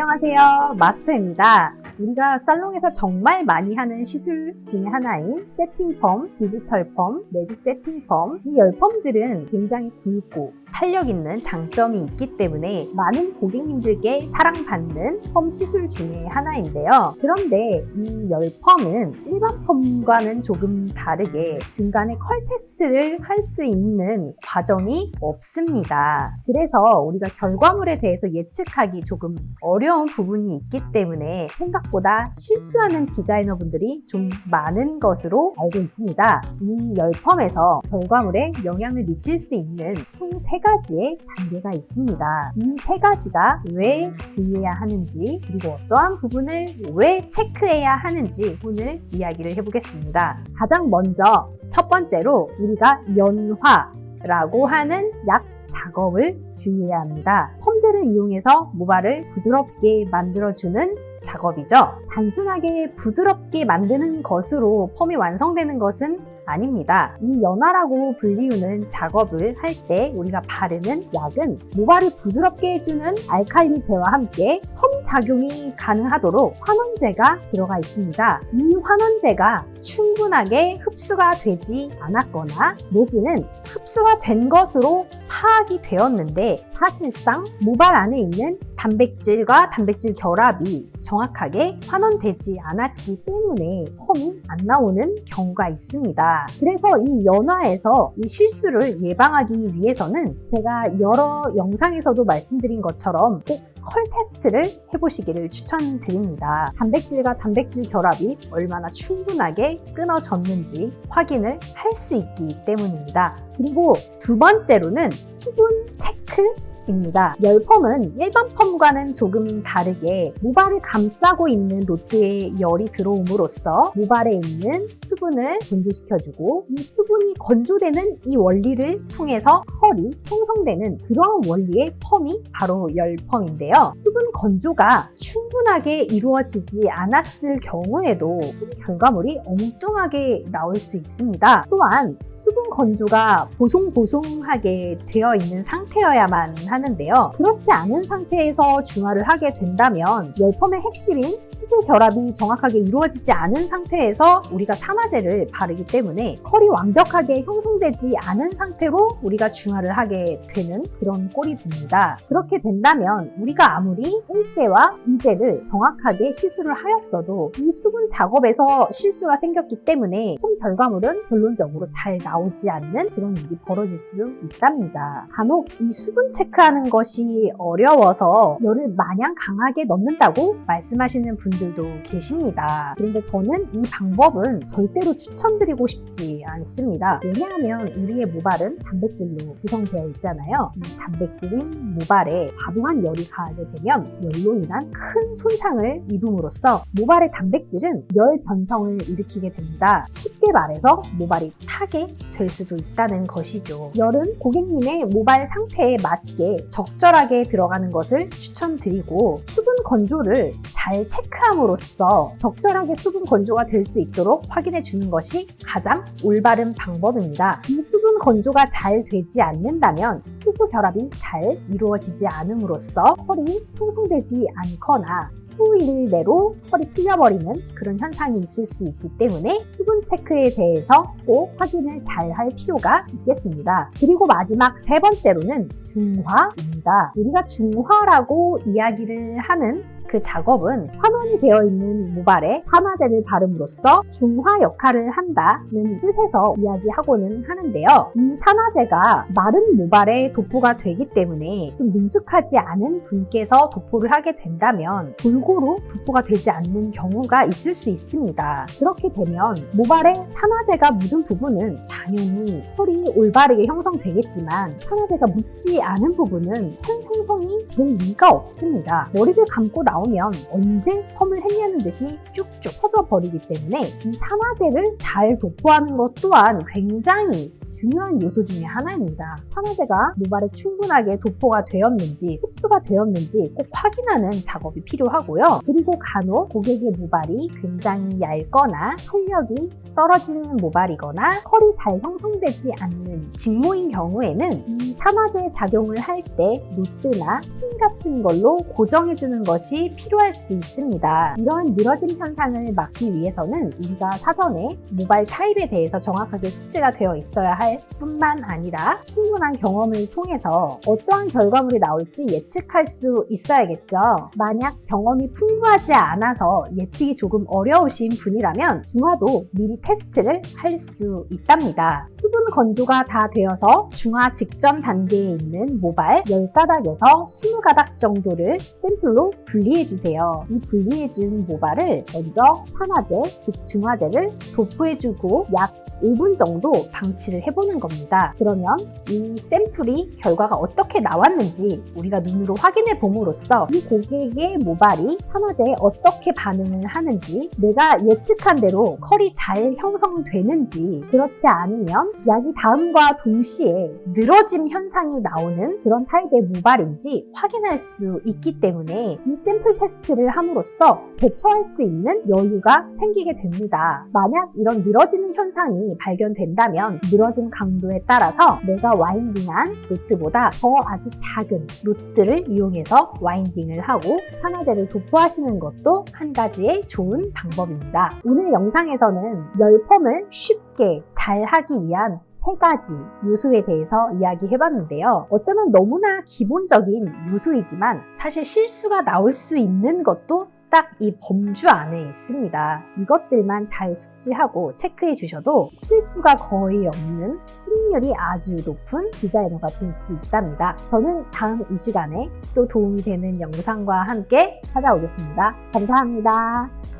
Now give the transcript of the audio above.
안녕하세요. 마스터입니다. 우리가 살롱에서 정말 많이 하는 시술 중에 하나인 세팅 펌, 디지털 펌, 매직 세팅 펌 이 열펌들은 굉장히 굵고 탄력 있는 장점이 있기 때문에 많은 고객님들께 사랑받는 펌 시술 중에 하나인데요. 그런데 이 열펌은 일반 펌과는 조금 다르게 중간에 컬 테스트를 할 수 있는 과정이 없습니다. 그래서 우리가 결과물에 대해서 예측하기 조금 어려운 부분이 있기 때문에 생각보다 실수하는 디자이너분들이 좀 많은 것으로 알고 있습니다. 이 열펌에서 결과물에 영향을 미칠 수 있는 총세 가지의 단계가 있습니다. 이 세 가지가 왜 주의해야 하는지 그리고 어떠한 부분을 왜 체크해야 하는지 오늘 이야기를 해보겠습니다. 가장 먼저 첫 번째로 우리가 연화라고 하는 약 작업을 주의해야 합니다. 펌들을 이용해서 모발을 부드럽게 만들어주는 작업이죠. 단순하게 부드럽게 만드는 것으로 펌이 완성되는 것은 아닙니다. 이 연화라고 불리우는 작업을 할 때 우리가 바르는 약은 모발을 부드럽게 해주는 알칼리제와 함께 펌 작용이 가능하도록 환원제가 들어가 있습니다. 이 환원제가 충분하게 흡수가 되지 않았거나 내지는 흡수가 된 것으로 파악이 되었는데 사실상 모발 안에 있는 단백질과 단백질 결합이 정확하게 환원되지 않았기 때문에 펌이 안 나오는 경우가 있습니다. 그래서 이 연화에서 이 실수를 예방하기 위해서는 제가 여러 영상에서도 말씀드린 것처럼 꼭 컬 테스트를 해보시기를 추천드립니다. 단백질과 단백질 결합이 얼마나 충분하게 끊어졌는지 확인을 할 수 있기 때문입니다. 그리고 두 번째로는 수분 체크 입니다. 열펌은 일반 펌과는 조금 다르게 모발을 감싸고 있는 로트에 열이 들어옴으로써 모발에 있는 수분을 건조시켜주고 이 수분이 건조되는 이 원리를 통해서 컬이 형성되는 그러한 원리의 펌이 바로 열펌인데요. 수분 건조가 충분하게 이루어지지 않았을 경우에도 결과물이 엉뚱하게 나올 수 있습니다. 또한 수분 건조가 보송보송하게 되어 있는 상태여야만 하는데요. 그렇지 않은 상태에서 중화를 하게 된다면 열펌의 핵심인 수분 결합이 정확하게 이루어지지 않은 상태에서 우리가 산화제를 바르기 때문에 컬이 완벽하게 형성되지 않은 상태로 우리가 중화를 하게 되는 그런 꼴이 됩니다. 그렇게 된다면 우리가 아무리 1제와 2제를 정확하게 시술을 하였어도 이 수분 작업에서 실수가 생겼기 때문에 품 결과물은 결론적으로 잘 나오지 않는 그런 일이 벌어질 수 있답니다. 간혹 이 수분 체크하는 것이 어려워서 열을 마냥 강하게 넣는다고 말씀하시는 분들 도 계십니다. 그런데 저는 이 방법은 절대로 추천드리고 싶지 않습니다. 왜냐하면 우리의 모발은 단백질로 구성되어 있잖아요. 이 단백질인 모발에 과도한 열이 가하게 되면 열로 인한 큰 손상을 입음으로써 모발의 단백질은 열 변성을 일으키게 됩니다. 쉽게 말해서 모발이 타게 될 수도 있다는 것이죠. 열은 고객님의 모발 상태에 맞게 적절하게 들어가는 것을 추천드리고 수분 건조를 잘 체크 함으로써 적절하게 수분 건조가 될 수 있도록 확인해 주는 것이 가장 올바른 방법입니다. 이 수분 건조가 잘 되지 않는다면 수소 결합이 잘 이루어지지 않음으로써 컬이 형성되지 않거나 수일 내로 컬이 풀려버리는 그런 현상이 있을 수 있기 때문에 수분 체크에 대해서 꼭 확인을 잘 할 필요가 있겠습니다. 그리고 마지막 세 번째로는 중화입니다. 우리가 중화라고 이야기를 하는 그 작업은 환원이 되어 있는 모발에 산화제를 바름으로써 중화 역할을 한다는 뜻에서 이야기하고는 하는데요. 이 산화제가 마른 모발에 도포가 되기 때문에 좀 능숙하지 않은 분께서 도포를 하게 된다면 골고루 도포가 되지 않는 경우가 있을 수 있습니다. 그렇게 되면 모발에 산화제가 묻은 부분은 당연히 털이 올바르게 형성되겠지만 산화제가 묻지 않은 부분은 털 형성이 될 리가 없습니다. 머리를 감고 나 나오면 언제 펌을 했냐는 듯이 쭉쭉 퍼져 버리기 때문에 이 산화제를 잘 도포하는 것 또한 굉장히 중요한 요소 중에 하나입니다. 산화제가 모발에 충분하게 도포가 되었는지 흡수가 되었는지 꼭 확인하는 작업이 필요하고요. 그리고 간혹 고객의 모발이 굉장히 얇거나 탄력이 떨어지는 모발이거나 컬이 잘 형성되지 않는 직모인 경우에는 이 산화제 작용을 할 때 노트나 핀 같은 걸로 고정해주는 것이 필요할 수 있습니다. 이러한 늘어짐 현상을 막기 위해서는 우리가 사전에 모발 타입에 대해서 정확하게 숙지가 되어 있어야 할 뿐만 아니라 충분한 경험을 통해서 어떠한 결과물이 나올지 예측할 수 있어야겠죠. 만약 경험이 풍부하지 않아서 예측이 조금 어려우신 분이라면 중화도 미리 테스트를 할 수 있답니다. 수분 건조가 다 되어서 중화 직전 단계에 있는 모발 10가닥에서 20가닥 정도를 샘플로 분리해주세요. 이 분리해준 모발을 먼저 산화제, 즉 중화제를 도포해주고 약 5분 정도 방치를 해보는 겁니다. 그러면 이 샘플이 결과가 어떻게 나왔는지 우리가 눈으로 확인해 봄으로써 이 고객의 모발이 산화제에 어떻게 반응을 하는지 내가 예측한 대로 컬이 잘 형성되는지 그렇지 않으면 약이 다음과 동시에 늘어짐 현상이 나오는 그런 타입의 모발인지 확인할 수 있기 때문에 이 샘플 테스트를 함으로써 대처할 수 있는 여유가 생기게 됩니다. 만약 이런 늘어지는 현상이 발견된다면 늘어진 강도에 따라서 내가 와인딩한 로트보다 더 아주 작은 로트를 이용해서 와인딩을 하고 산화제를 도포하시는 것도 한 가지의 좋은 방법입니다. 오늘 영상에서는 열펌을 쉽게 잘 하기 위한 세 가지 요소에 대해서 이야기해봤는데요. 어쩌면 너무나 기본적인 요소이지만 사실 실수가 나올 수 있는 것도 딱 이 범주 안에 있습니다. 이것들만 잘 숙지하고 체크해 주셔도 실수가 거의 없는 수익률이 아주 높은 디자이너가 될 수 있답니다. 저는 다음 이 시간에 또 도움이 되는 영상과 함께 찾아오겠습니다. 감사합니다.